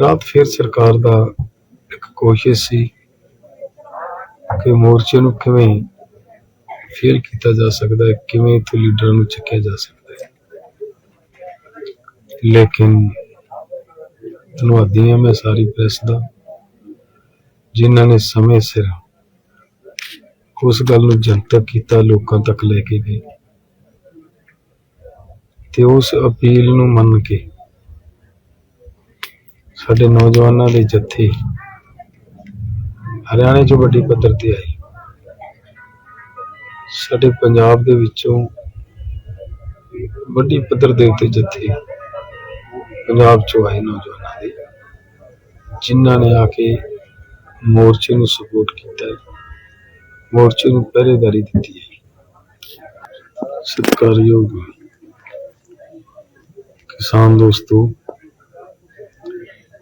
ਰਾਤ ਫਿਰ ਸਰਕਾਰ ਦਾ ਇੱਕ ਕੋਸ਼ਿਸ਼ ਸੀ ਕਿ ਮੋਰਚੇ ਨੂੰ ਕਿਵੇਂ ਫੇਲ ਕੀਤਾ ਜਾ ਸਕਦਾ ਹੈ, ਕਿਵੇਂ ਇੱਥੋਂ ਲੀਡਰਾਂ ਨੂੰ ਚੱਕਿਆ ਜਾ ਸਕਦਾ ਹੈ। ਲੇਕਿਨ ਧੰਨਵਾਦੀ ਹਾਂ ਮੈਂ ਸਾਰੀ ਪ੍ਰੈਸ ਦਾ, ਜਿਨ੍ਹਾਂ ਨੇ ਸਮੇਂ ਸਿਰ ਉਸ ਗੱਲ ਨੂੰ ਜਨਤਕ ਕੀਤਾ, ਲੋਕਾਂ ਤੱਕ ਲੈ ਕੇ ਗਏ। ਤੇ ਉਸ ਅਪੀਲ ਨੂੰ ਮੰਨ ਕੇ ਸਾਡੇ ਨੌਜਵਾਨਾਂ ਦੇ ਜੱਥੇ ਹਰਿਆਣੇ 'ਚ ਵੱਡੀ ਪੱਧਰ ਤੇ ਆਈ। ਸਾਡੇ ਪੰਜਾਬ ਦੇ ਵਿੱਚੋਂ ਵੱਡੀ ਪੱਧਰ ਦੇ ਉੱਤੇ ਜੱਥੇ ਪੰਜਾਬ 'ਚੋਂ ਆਏ ਨੌਜਵਾਨਾਂ ਦੇ, ਜਿਨ੍ਹਾਂ ਨੇ ਆ ਕੇ ਮੋਰਚੇ ਨੂੰ ਸਪੋਰਟ ਕੀਤਾ ਮੋਰਚੇ ਨੂੰ ਪਹਿਰੇਦਾਰੀ ਦਿੱਤੀ ਹੈ। ਸਤਿਕਾਰਯੋਗ ਕਿਸਾਨ ਦੋਸਤੋ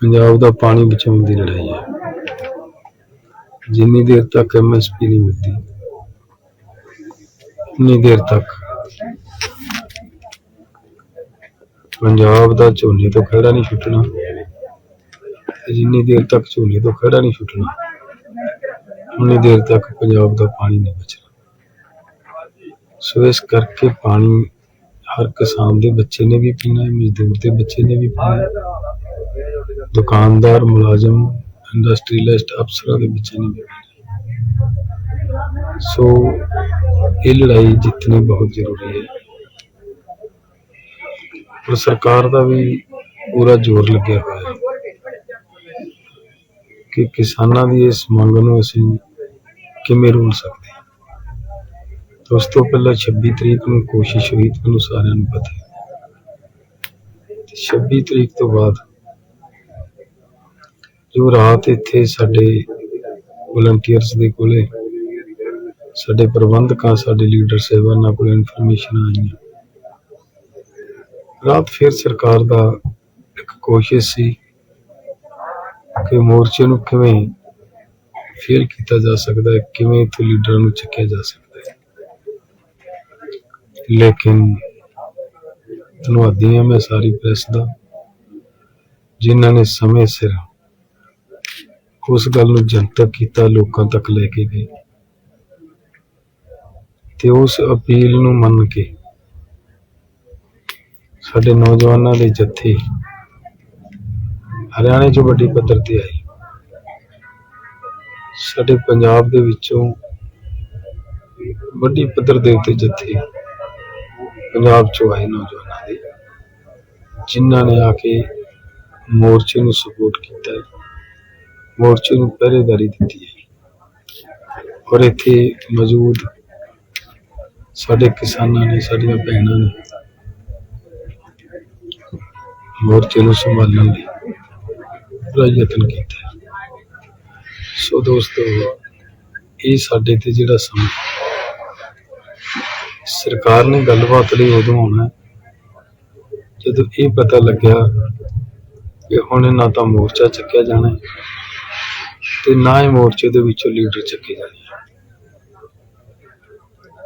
ਪੰਜਾਬ ਦਾ ਪਾਣੀ ਬਚਾਉਣ ਦੀ ਲੜਾਈ ਹੈ। ਜਿੰਨੀ ਦੇਰ ਤੱਕ ਐਮਐਸਪੀ ਨਹੀਂ ਮਿਲਦੀ, ਉਨੀ ਦੇਰ ਤੱਕ ਪੰਜਾਬ ਦਾ ਝੋਨੇ ਤੋਂ ਖੜਾ ਨਹੀਂ ਛੁੱਟਣਾ ਜਿੰਨੀ ਦੇਰ ਤੱਕ ਝੋਨੇ ਤੋਂ ਖੜਾ ਨਹੀਂ ਛੁੱਟਣਾ, ਉਨੀ ਦੇਰ ਤੱਕ ਪੰਜਾਬ ਦਾ ਪਾਣੀ ਨਹੀਂ ਬਚਣਾ। ਸੋ ਇਸ ਕਰਕੇ ਪਾਣੀ ਹਰ ਕਿਸਾਨ ਦੇ ਬੱਚੇ ਨੇ ਵੀ ਪੀਣਾ ਹੈ, ਮਜ਼ਦੂਰ ਦੇ ਬੱਚੇ ਨੇ ਵੀ ਪੀਣਾ ਹੈ। ਦੁਕਾਨਦਾਰ, ਮੁਲਾਜ਼ਮ ਇੰਡਸਟਰੀਅਲਿਸਟ ਅਫਸਰਾਂ ਦੇ ਬੱਚੇ ਨੇ ਵੀ ਸੋ ਇਹ ਲੜਾਈ ਜਿੱਤਣੀ ਬਹੁਤ ਜ਼ਰੂਰੀ ਹੈ। ਪਰ ਸਰਕਾਰ ਦਾ ਵੀ ਪੂਰਾ ਜ਼ੋਰ ਲੱਗਿਆ ਹੋਇਆ ਹੈ ਕਿ ਕਿਸਾਨਾਂ ਦੀ ਇਸ ਮੰਗ ਨੂੰ ਅਸੀਂ ਕਿਵੇਂ ਰੋਲ ਸਕਦੇ ਹਾਂ। ਉਸ ਤੋਂ ਪਹਿਲਾਂ 26 ਤਰੀਕ ਨੂੰ ਕੋਸ਼ਿਸ਼ ਹੋਈ, ਤੁਹਾਨੂੰ ਸਾਰਿਆਂ ਨੂੰ ਪਤਾ ਹੈ। 26 ਤਰੀਕ ਤੋਂ ਬਾਅਦ ਜੋ ਰਾਤ ਇੱਥੇ ਸਾਡੇ ਵਲੰਟੀਅਰਸ ਦੇ ਕੋਲੇ ਸਾਡੇ ਪ੍ਰਬੰਧਕਾਂ, ਸਾਡੇ ਲੀਡਰ ਸਾਹਿਬਾਨਾਂ ਕੋਲ ਇਨਫੋਰਮੇਸ਼ਨ ਆਈਆਂ ਰਾਤ ਫਿਰ ਸਰਕਾਰ ਦਾ ਇੱਕ ਕੋਸ਼ਿਸ਼ ਸੀ ਕਿ ਮੋਰਚੇ ਨੂੰ ਕਿਵੇਂ ਫੇਲ ਕੀਤਾ ਜਾ ਸਕਦਾ ਹੈ, ਕਿਵੇਂ ਇੱਥੋਂ ਲੀਡਰਾਂ ਨੂੰ ਚੱਕਿਆ ਜਾ ਸਕਦਾ ਹੈ। ਲੇਕਿਨ ਧੰਨਵਾਦੀ ਹਾਂ ਮੈਂ ਸਾਰੀ ਪ੍ਰੈਸ ਦਾ, ਜਿਨ੍ਹਾਂ ਨੇ ਸਮੇਂ ਸਿਰ ਉਸ ਗੱਲ ਨੂੰ ਜਨਤਕ ਕੀਤਾ, ਲੋਕਾਂ ਤੱਕ ਲੈ ਕੇ ਗਏ ਤੇ ਉਸ ਅਪੀਲ ਨੂੰ ਮੰਨ ਕੇ ਸਾਡੇ ਨੌਜਵਾਨਾਂ ਦੇ ਜੱਥੇ ਹਰਿਆਣੇ 'ਚ ਵੱਡੀ ਪੱਧਰ ਤੇ ਆਈ ਸਾਡੇ ਪੰਜਾਬ ਦੇ ਵਿੱਚੋਂ ਵੱਡੀ ਪੱਧਰ ਦੇ ਉੱਤੇ ਜੱਥੇ ਪੰਜਾਬ 'ਚੋਂ ਆਏ ਨੌਜਵਾਨਾਂ ਦੇ, ਜਿਨ੍ਹਾਂ ਨੇ ਆ ਕੇ ਮੋਰਚੇ ਨੂੰ ਸਪੋਰਟ ਕੀਤਾ ਮੋਰਚੇ ਨੂੰ ਪਹਿਰੇਦਾਰੀ ਦਿੱਤੀ ਹੈ ਔਰ ਇੱਥੇ ਮੌਜੂਦ ਸਾਡੇ ਕਿਸਾਨਾਂ ਨੇ, ਸਾਡੀਆਂ ਭੈਣਾਂ ਨੇ ਮੋਰਚੇ ਨੂੰ ਸੰਭਾਲਣ ਲਈ ਪੂਰਾ ਯਤਨ ਕੀਤਾ ਸੋ ਦੋਸਤੋ, ਇਹ ਸਾਡੇ ਤੇ ਜਿਹੜਾ ਸਮਾਂ ਸਰਕਾਰ ਨੇ ਗੱਲਬਾਤ ਲਈ ਉਦੋਂ ਆਉਣਾ ਜਦੋਂ ਇਹ ਪਤਾ ਲੱਗਿਆ ਕਿ ਹੁਣ ਨਾ ਤਾਂ ਮੋਰਚਾ ਚੱਕਿਆ ਜਾਣਾ ਤੇ ਨਾ ਹੀ ਮੋਰਚੇ ਦੇ ਵਿੱਚੋਂ ਲੀਡਰ ਚੱਕੇ ਜਾਣੇ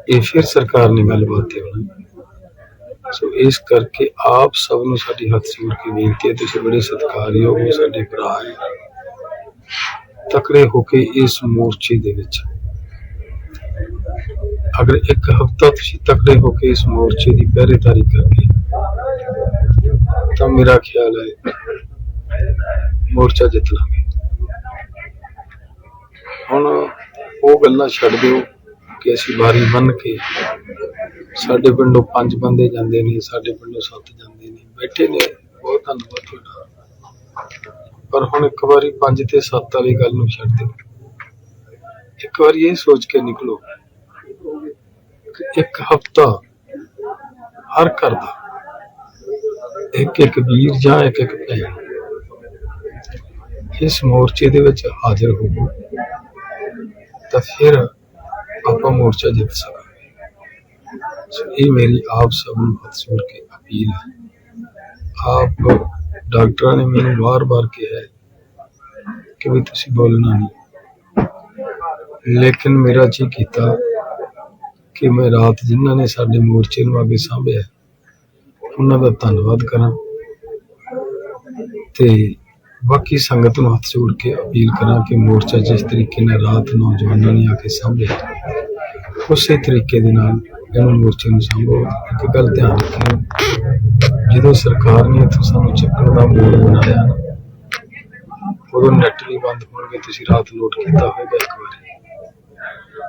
ਇਹ ਫਿਰ ਸਰਕਾਰ ਨੇ ਗੱਲਬਾਤ ਤੇ ਹੋਣਾ ਸੋ ਇਸ ਕਰਕੇ ਆਪ ਸਭ ਨੂੰ ਸਾਡੀ ਹੱਥ ਜੋੜ ਕੇ ਬੇਨਤੀ ਹੈ, ਤੁਸੀਂ ਬੜੇ ਸਤਿਕਾਰਯੋਗ ਹੋ, ਸਾਡੇ ਭਰਾ ਹੈ। ਤਕੜੇ ਹੋ ਕੇ ਇਸ ਮੋਰਚੇ ਦੇ ਵਿੱਚ। ਅਗਰ ਇੱਕ ਹਫਤਾ ਤੁਸੀਂ ਤਕੜੇ ਹੋ ਕੇ ਇਸ ਮੋਰਚੇ ਦੀ ਪਹਿਰੇਦਾਰੀ ਕਰਦੇ ਤਾਂ ਮੇਰਾ ਖਿਆਲ ਹੈ ਮੋਰਚਾ ਜਿੱਤ ਲਾਂਗੇ। ਹੁਣ ਉਹ ਗੱਲਾਂ ਛੱਡ ਦਿਓ ਕਿ ਅਸੀਂ ਵਾਰੀ ਬੰਨ ਕੇ ਸਾਡੇ ਪਿੰਡੋਂ ਪੰਜ ਬੰਦੇ ਜਾਂਦੇ ਨੇ, ਸਾਡੇ ਪਿੰਡੋਂ ਸੱਤ ਜਾਂਦੇ ਨੇ, ਬੈਠੇ ਨੇ। ਬਹੁਤ ਧੰਨਵਾਦ ਤੁਹਾਡਾ। ਪਰ ਹੁਣ ਇੱਕ ਵਾਰੀ ਪੰਜ ਤੇ ਸੱਤ ਵਾਲੀ ਗੱਲ ਨੂੰ ਛੱਡ ਦਿਓ। ਇੱਕ ਵਾਰੀ ਇਹ ਸੋਚ ਕੇ ਨਿਕਲੋ ਇੱਕ ਹਫਤਾ ਹਰ ਘਰ ਦਾ ਇੱਕ ਇੱਕ ਵੀਰ ਜਾਂ ਇੱਕ ਇੱਕ ਭੈਣ ਇਸ ਮੋਰਚੇ ਦੇ ਵਿੱਚ ਹਾਜ਼ਰ ਹੋਵੋ। ਤਾਂ ਫਿਰ ਆਪਾਂ ਮੋਰਚਾ ਜਿੱਤ ਸਕਾਂਗੇ। ਸੋ ਇਹ ਮੇਰੀ ਆਪ ਸਭ ਨੂੰ ਹੱਥ ਜੋੜ ਕੇ ਅਪੀਲ ਹੈ। ਆਪ ਡਾਕਟਰਾਂ ਨੇ ਮੈਨੂੰ ਵਾਰ-ਵਾਰ ਕਿਹਾ ਕਿ ਵੀ ਤੁਸੀਂ ਬੋਲਣਾ ਨਹੀਂ। ਲੇਕਿਨ ਮੇਰਾ ਜੀ ਕੀਤਾ ਕਿ ਮੈਂ ਰਾਤ ਜਿਨ੍ਹਾਂ ਨੇ ਸਾਡੇ ਮੋਰਚੇ ਨੂੰ ਅੱਗੇ ਸਾਂਭਿਆ, ਉਹਨਾਂ ਦਾ ਧੰਨਵਾਦ ਕਰਾਂ ਤੇ ਬਾਕੀ ਸੰਗਤ ਨੂੰ ਹੱਥ ਜੋੜ ਕੇ ਅਪੀਲ ਕਰਾਂ ਕਿ ਮੋਰਚਾ ਜਿਸ ਤਰੀਕੇ ਨਾਲ ਰਾਤ ਨੌਜਵਾਨਾਂ ਨੇ ਆ ਕੇ ਸਾਂਭਿਆ ਉਸੇ ਤਰੀਕੇ ਦੇ ਨਾਲ ਇਹਨੂੰ ਮੋਰਚੇ ਨੂੰ ਸਾਂਭੋ। ਇੱਕ ਗੱਲ ਧਿਆਨ ਰੱਖਿਓ ਜਦੋਂ ਸਰਕਾਰ ਨੇ ਇੱਥੋਂ ਸਾਨੂੰ ਚੱਕਣ ਦਾ ਮੂਡ ਬਣਾਇਆ ਨਾ, ਉਦੋਂ ਨੈਟ ਵੀ ਬੰਦ ਹੋਣਗੇ, ਤੁਸੀਂ ਰਾਤ ਨੋਟ ਕੀਤਾ ਹੋਵੇਗਾ ਇੱਕ ਵਾਰੀ।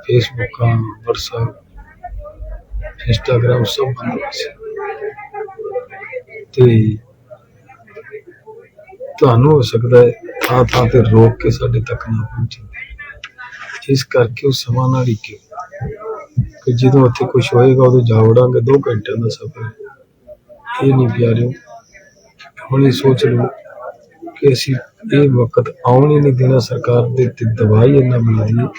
ਫੇਸਬੁੱਕਾਂ, ਵਟਸਐਪ, ਇੰਸਟਾਗ੍ਰਾਮ ਸਭ ਬੰਦ ਹੋ ਸੀ। ਤੇ ਤੁਹਾਨੂੰ ਹੋ ਸਕਦਾ ਹੈ ਥਾਂ ਥਾਂ ਤੇ ਰੋਕ ਕੇ ਸਾਡੇ ਤੱਕ ਨਾ ਪਹੁੰਚੇ। ਇਸ ਕਰਕੇ ਉਹ ਸਮਾਂ ਨਾਲ ਹੀ ਕਿ ਕਿ ਜਦੋਂ ਉੱਥੇ ਕੁਝ ਹੋਏਗਾ, ਉਦੋਂ ਜਾ ਵੜਾਂਗੇ 2 ਘੰਟਿਆਂ ਦਾ ਸਫ਼ਰ ਹੈ। ਇਹ ਨਹੀਂ ਪਿਆਰਿਓ, ਹੁਣ ਇਹ ਸੋਚ ਲਓ ਕਿ ਅਸੀਂ ਇਹ ਵਕਤ ਆਉਣ ਹੀ ਨਹੀਂ ਦੇਣਾ ਸਰਕਾਰ ਦੇ ਤੇ ਦਵਾਈ ਇੰਨਾ ਬਣਾ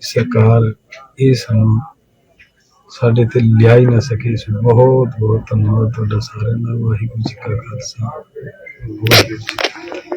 ਸਰਕਾਰ ਇਹ ਸਮਾਂ ਸਾਡੇ ਤੇ ਲਿਆ ਹੀ ਨਾ ਸਕੇ। ਸੋ ਬਹੁਤ ਬਹੁਤ ਧੰਨਵਾਦ ਤੁਹਾਡਾ ਸਾਰਿਆਂ ਦਾ। ਵਾਹਿਗੁਰੂ ਜੀ ਕਾ ਖਾਲਸਾ। and religious experience.